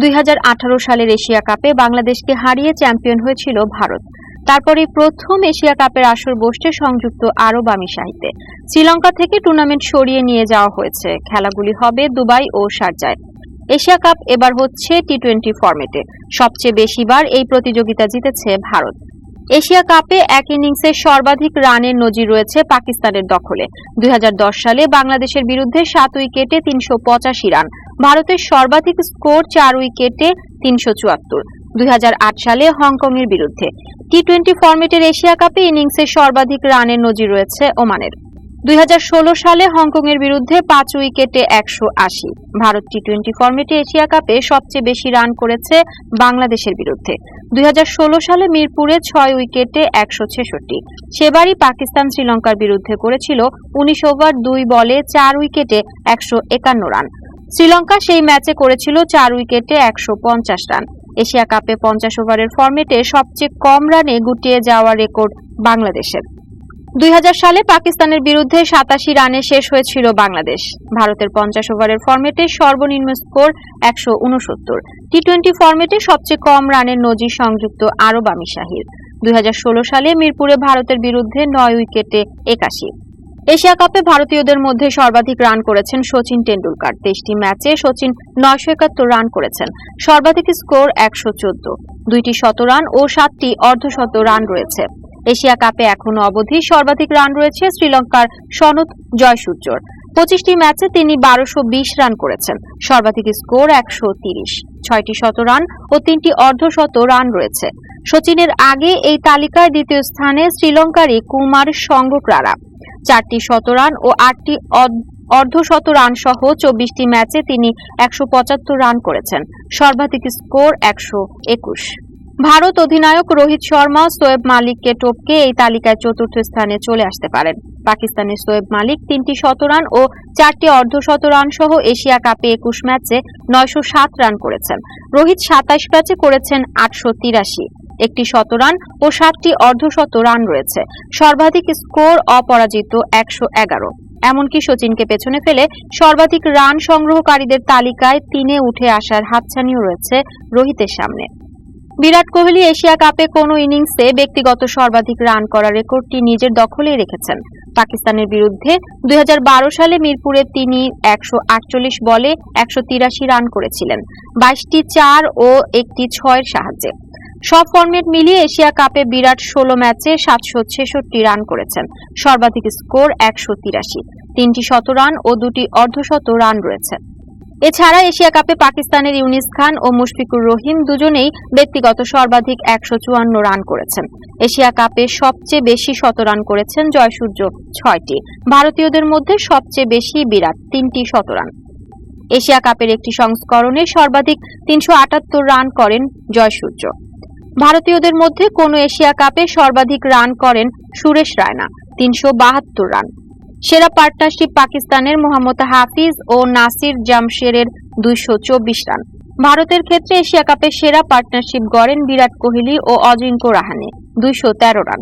দুই হাজার আঠারো সালের এশিয়া কাপে বাংলাদেশকে হারিয়ে চ্যাম্পিয়ন হয়েছিল ভারত। তারপরে প্রথম এশিয়া কাপের আসর বসছে সংযুক্ত আরব আমিরাতে। শ্রীলঙ্কা থেকে টুর্নামেন্ট সরিয়ে নিয়ে যাওয়া হয়েছে। খেলাগুলি হবে দুবাই ও শারজায়। এশিয়া কাপ এবার হচ্ছে টি টোয়েন্টি ফরম্যাটে। সবচেয়ে বেশিবার এই প্রতিযোগিতা জিতেছে ভারত। এশিয়া কাপে এক ইনিংসে সর্বাধিক রানের নজির রয়েছে পাকিস্তানের দখলে। দুই হাজার দশ সালে বাংলাদেশের বিরুদ্ধে সাত উইকেটে তিনশো পঁচাশি রান। ভারতের সর্বাধিক স্কোর চার উইকেটে তিনশো চুয়াত্তর। দুই সালে হংকংয়ের বিরুদ্ধে। টি টোয়েন্টি ফরম্যাটের এশিয়া কাপে ইনিংসে সর্বাধিক রানের নজির রয়েছে ওমানের। দুই হাজার ষোলো সালে হংকংয়ের বিরুদ্ধে পাঁচ উইকেটে একশো আশি। ভারত টি টোয়েন্টি ফরম্যাটে এশিয়া কাপে সবচেয়ে বেশি রান করেছে বাংলাদেশের বিরুদ্ধে। দুই হাজার ষোলো সালে মিরপুরে ছয় উইকেটে একশো ছেষট্টি। সেবারই পাকিস্তান শ্রীলঙ্কার বিরুদ্ধে করেছিল উনিশ ওভার দুই বলে চার উইকেটে একশো একান্ন রান। শ্রীলঙ্কা সেই ম্যাচে করেছিল চার উইকেটে একশো পঞ্চাশ রান। এশিয়া কাপে পঞ্চাশ ওভারের ফরম্যাটে সবচেয়ে কম রানে গুটিয়ে যাওয়া রেকর্ড বাংলাদেশের। দুই হাজার সালে পাকিস্তানের বিরুদ্ধে সাতাশি রানে শেষ হয়েছিল বাংলাদেশ। ভারতের পঞ্চাশ ওভারের ফরম্যাটে সর্বনিম্ন স্কোর একশো উনসত্তর। টি টোয়েন্টি ফরম্যাটে সবচেয়ে কম রানের নজির সংযুক্ত আরব আমিশাহির দুই সালে মিরপুরে ভারতের বিরুদ্ধে নয় উইকেটে একাশি। এশিয়া কাপে ভারতীয়দের মধ্যে সর্বাধিক রান করেছেন সচিন টেন্ডুলকার তেইশটি ম্যাচে সচিন নয়শো একাত্তর রান করেছেন। সর্বাধিক স্কোর একশো চোদ্দ। দুইটি শতরান ও সাতটি অর্ধশত রান রয়েছে। এশিয়া কাপে এখনও অবধি সর্বাধিক রান রয়েছে শ্রীলঙ্কার সনদ জয়সূর্যর। পঁচিশটি ম্যাচে তিনি বারোশো বিশ রান করেছেন। সর্বাধিক স্কোর একশো তিরিশ। ছয়টি শতরান ও তিনটি অর্ধশত রান রয়েছে। সচিনের আগে এই তালিকায় দ্বিতীয় স্থানে শ্রীলঙ্কারই কুমার সঙ্গক্রারা চারটি শতরান ও আটটি অর্ধশত রান সহ চব্বিশটি ম্যাচে তিনি একশো পঁচাত্তর রান করেছেন। সর্বাধিক স্কোর একশো একুশ। ভারত অধিনায়ক রোহিত শর্মা সোয়েব মালিককে টপকে এই তালিকায় চতুর্থ স্থানে চলে আসতে পারেন। পাকিস্তানের সোয়েব মালিক তিনটি শতরান ও চারটি অর্ধশত রান সহ এশিয়া কাপে একুশ ম্যাচে নয়শো সাত রান করেছেন। রোহিত সাতাশ ম্যাচে করেছেন আটশো তিরাশি। একটি শতরান ও সাতটি অর্ধশত রান রয়েছে। সর্বাধিক স্কোর অপরাজিত একশো এগারো। এমনকি সচিনকে পেছনে ফেলে সর্বাধিক রান সংগ্রহকারীদের তালিকায় তিনে উঠে আসার হাতছানিও রয়েছে রোহিতের সামনে। বিরাট কোহলি এশিয়া কাপে কোনো ইনিংসে ব্যক্তিগত সর্বাধিক রান করার রেকর্ডটি নিজের দখলেই রেখেছেন। পাকিস্তানের বিরুদ্ধে দুই হাজার বারো সালে মিরপুরে তিনি একশো আটচল্লিশ বলে একশো তিরাশি রান করেছিলেন। বাইশটি চার ও একটি ছয়ের সাহায্যে। সব ফর্মেট মিলিয়ে এশিয়া কাপে বিরাট ষোলো ম্যাচে সাতশো ছেষট্টি রান করেছেন। সর্বাধিক স্কোর একশো তিরাশি। তিনটি শতরান ও দুটি অর্ধশত রান রয়েছে। এছাড়া এশিয়া কাপে পাকিস্তানের ইউনিস খান ও মুশফিকুর রহিম দুজনেই ব্যক্তিগত সর্বাধিক একশো চুয়ান্ন রান করেছেন। এশিয়া কাপে সবচেয়ে বেশি শতরান করেছেন জয়সূর্য ছয়টি। ভারতীয়দের মধ্যে সবচেয়ে বেশি বিরাট তিনটি শতরান এশিয়া কাপের একটি সংস্করণে সর্বাধিক তিনশো আটাত্তর রান করেন জয়সূর্য। ভারতীয়দের মধ্যে কোন এশিয়া কাপে সর্বাধিক রান করেন সুরেশ রায়না, তিনশো বাহাত্তর রান। সেরা পার্টনারশিপ পাকিস্তানের মোহাম্মদ হাফিজ ও নাসির জামশেরের দুইশো চব্বিশ রান। ভারতের ক্ষেত্রে এশিয়া কাপে সেরা পার্টনারশিপ গড়েন বিরাট কোহলি ও অজিঙ্ক্য রাহানে, দুইশো তেরো রান।